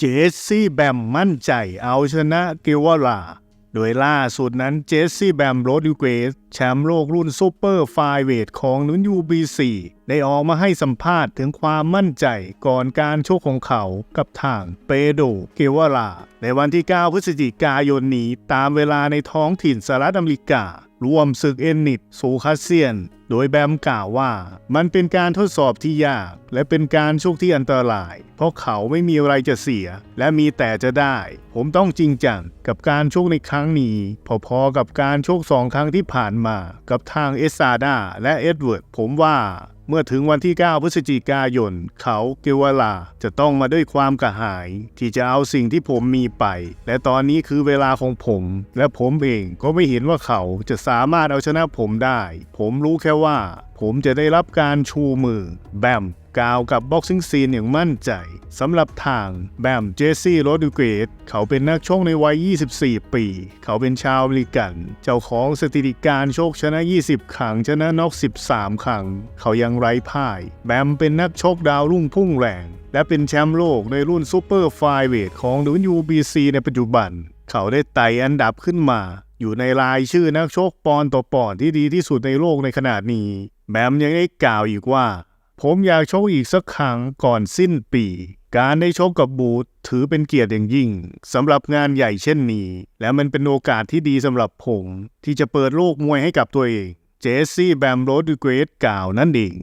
เจสซี่แบมมั่นใจเอาชนะเกวลา โดยล่าสุดนั้นเจสซี่แบมโรดิเกสแชมป์โลกรุ่นซูเปอร์ไฟเวทของนุน UBC ได้ออกมาให้สัมภาษณ์ถึงความมั่นใจก่อนการชกของเขากับทางเปโดเกวาลา ในวันที่ 9 พฤศจิกายนนี้ตามเวลาในท้องถิ่นสหรัฐอเมริกา รวมศึกเอนนิตสูคาเซียน โดยแบมกล่าวว่า มันเป็นการทดสอบที่ยาก และเป็นการชกที่อันตราย เพราะเขาไม่มีอะไรจะเสีย และมีแต่จะได้ ผมต้องจริงจังกับการชกในครั้งนี้ พอๆกับการชกสองครั้งที่ผ่านมากับทางเอสซาดาและเอ็ดเวิร์ดผมว่าเมื่อถึงวันที่ 9 พฤศจิกายน เขาเกวลาจะต้องมาด้วยความกระหาย ที่จะเอาสิ่งที่ผมมีไป และตอนนี้คือเวลาของผม และผมเองก็ไม่เห็นว่าเขาจะสามารถเอาชนะผมได้ ผมรู้แค่ว่า ผมจะได้รับการชูมือ แบม กล่าวกับบ็อกซิ่งซีนอย่างมั่นใจสำหรับทางแบมเจสซี่โรดิเกตเขาเป็นนักชกในวัย 24 ปี เขาเป็นชาวอเมริกัน เจ้าของสถิติการโชคชนะ 20 ครั้งชนะน็อก 13 ครั้ง เขายังไร้พ่าย แบมเป็นนักชกดาวรุ่งพุ่งแรง และเป็นแชมป์โลกในรุ่นซูเปอร์ไฟเวทของ WBC ในปัจจุบัน เขาได้ไต่อันดับขึ้นมา อยู่ในรายชื่อนักชกปอนด์ต่อปอนด์ที่ดีที่สุดในโลกในขณะนี้ แบมยังได้กล่าวอีกว่า ผมอยากชกอีกสักครั้งก่อนสิ้นปี การได้ชกกับบูธถือเป็นเกียรติอย่างยิ่งสำหรับงานใหญ่เช่นนี้ และมันเป็นโอกาสที่ดีสำหรับผม ที่จะเปิดโลกมวยให้กับตัวเอง เจสซี่แบมโรดดูเกรดกล่าวนั่นเอง